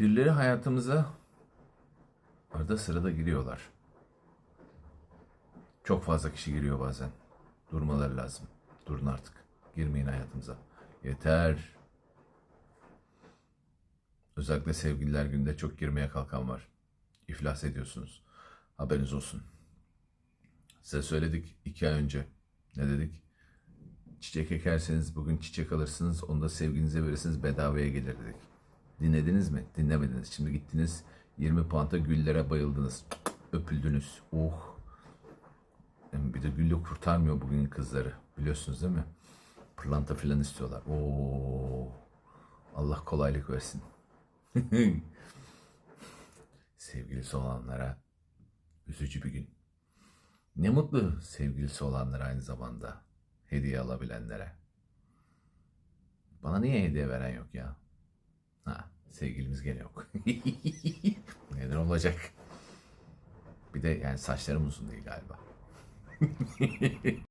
Birileri hayatımıza arada sırada giriyorlar. Çok fazla kişi giriyor bazen. Durmaları lazım. Durun artık. Girmeyin hayatımıza. Yeter. Özellikle sevgililer günde çok girmeye kalkan var. İflas ediyorsunuz. Haberiniz olsun. Size söyledik iki ay önce. Ne dedik? Çiçek ekerseniz bugün çiçek alırsınız. Onu da sevginize verirsiniz bedavaya gelir dedik. Dinlediniz mi? Dinlemediniz. Şimdi gittiniz 20 puanta güllere bayıldınız. Öpüldünüz. Oh. Bir de gülle kurtarmıyor bugün kızları. Biliyorsunuz değil mi? Pırlanta filan istiyorlar. Oo. Allah kolaylık versin. Sevgilisi olanlara üzücü bir gün. Ne mutlu sevgilisi olanlara aynı zamanda hediye alabilenlere. Bana niye hediye veren yok ya? Sevgilimiz gene yok. Neden olacak? Bir de yani saçlarım uzun değil galiba.